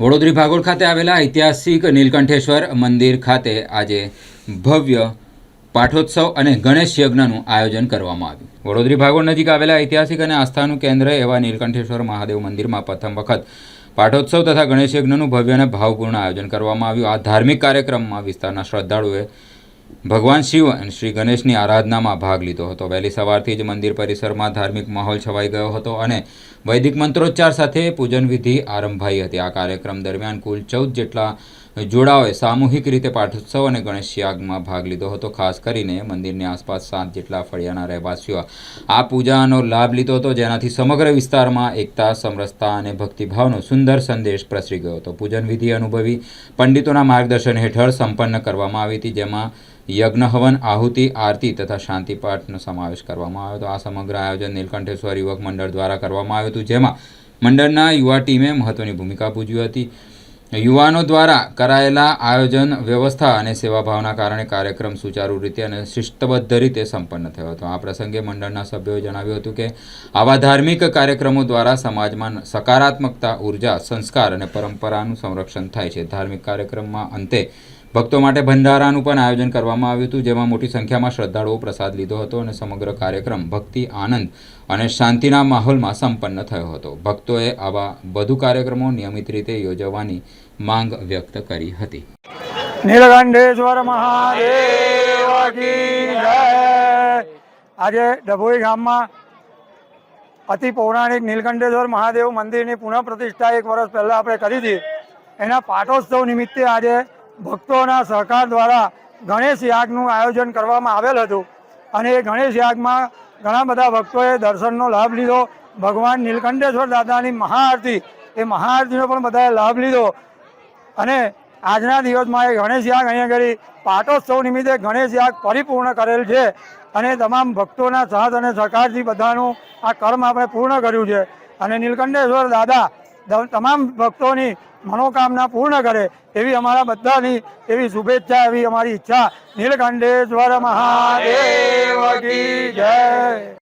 વડોદરી ભાગોળ ખાતે આવેલા ઐતિહાસિક નીલકંઠેશ્વર મંદિર ખાતે આજે ભવ્ય પાઠોત્સવ અને ગણેશ યજ્ઞનું આયોજન કરવામાં આવ્યું. વડોદરી ભાગોળ નજીક આવેલા ઐતિહાસિક અને આસ્થાનું કેન્દ્ર એવા નીલકંઠેશ્વર મહાદેવ મંદિરમાં પ્રથમ વખત પાઠોત્સવ તથા ગણેશ યજ્ઞનું ભવ્ય અને ભાવપૂર્ણ આયોજન કરવામાં આવ્યું. આ ધાર્મિક કાર્યક્રમમાં વિસ્તારના શ્રદ્ધાળુએ ભગવાન શિવ અને શ્રી ગણેશની આરાધનામાં ભાગ લીધો હતો. વહેલી સવારથી જ મંદિર પરિસરમાં ધાર્મિક માહોલ છવાઈ ગયો હતો અને વૈદિક મંત્રોચ્ચાર સાથે પૂજન વિધિ આરંભાઈ હતી. આ કાર્યક્રમ દરમિયાન કુલ ચૌદ જેટલા જોડાઓએ સામૂહિક રીતે પાઠોત્સવ અને ગણેશ યાગમાં ભાગ લીધો હતો. ખાસ કરીને મંદિરની આસપાસ સાત જેટલા ફળિયાના રહેવાસીઓ આ પૂજાનો લાભ લીધો હતો. જેનાથી સમગ્ર વિસ્તારમાં એકતા, સમરસતા અને ભક્તિભાવનો સુંદર સંદેશ પ્રસરી ગયો હતો. પૂજન વિધિ અનુભવી પંડિતોના માર્ગદર્શન હેઠળ સંપન્ન કરવામાં આવી હતી, જેમાં યજ્ઞ હવન આહુતિ, આરતી તથા શાંતિપાઠનો સમાવેશ કરવામાં આવ્યો હતો. આ સમગ્ર આયોજન નીલકંઠેશ્વર યુવક મંડળ દ્વારા કરવામાં આવ્યું હતું, જેમાં મંડળના યુવા ટીમે મહત્વની ભૂમિકા ભજવી હતી. યુવાનો દ્વારા કરાયેલા આયોજન, વ્યવસ્થા અને સેવાભાવના કારણે કાર્યક્રમ સુચારુ રીતે અને શિસ્તબદ્ધ રીતે સંપન્ન થયો હતો. આ પ્રસંગે મંડળના સભ્યોએ જણાવ્યું હતું કે, આવા ધાર્મિક કાર્યક્રમો દ્વારા સમાજમાં સકારાત્મકતા, ઊર્જા, સંસ્કાર અને પરંપરાનું સંરક્ષણ થાય છે. ધાર્મિક કાર્યક્રમમાં અંતે ભક્તો માટે ભંડારાનું પણ આયોજન કરવામાં આવ્યું હતું, જેમાં મોટી સંખ્યામાં શ્રદ્ધાળુઓ પ્રસાદ લીધો હતો અને સમગ્ર કાર્યક્રમ ભક્તિ, આનંદ અને શાંતિના માહોલમાં સંપન્ન થયો હતો. ભક્તોએ આવા વધુ કાર્યક્રમો નિયમિત રીતે યોજવાની માંગ વ્યક્ત કરી હતી. નીલકંઠેશ્વર મહાદેવ આજે ડભોઈ ગામમાં અતિ પૌરાણિક નીલકંઠેશ્વર મહાદેવ મંદિરની પુનઃ પ્રતિષ્ઠા એક વર્ષ પહેલાં આપણે કરી હતી. એના પાટોત્સવ નિમિત્તે આજે ભક્તોના સહકાર દ્વારા ગણેશ યાગનું આયોજન કરવામાં આવેલ હતું. અને એ ગણેશ યાગમાં ઘણા બધા ભક્તોએ દર્શનનો લાભ લીધો. ભગવાન નીલકંઠેશ્વર દાદાની મહાઆરતી, એ મહાઆરતીનો પણ બધાએ લાભ લીધો. અને આજના દિવસમાં એ ગણેશ યાગ અહીંયા કરી પાટોત્સવ નિમિત્તે ગણેશ યાગ પરિપૂર્ણ કરેલ છે. અને તમામ ભક્તોના સાથ અને સહકારથી બધાનું આ કર્મ આપણે પૂર્ણ કર્યું છે. અને નીલકંઠેશ્વર દાદા તમામ ભક્તોની મનોકામના પૂર્ણ કરે એવી અમારા બધાની એવી શુભેચ્છા, એવી અમારી ઈચ્છા. નીલકંઠેશ્વર મહાદેવ જય.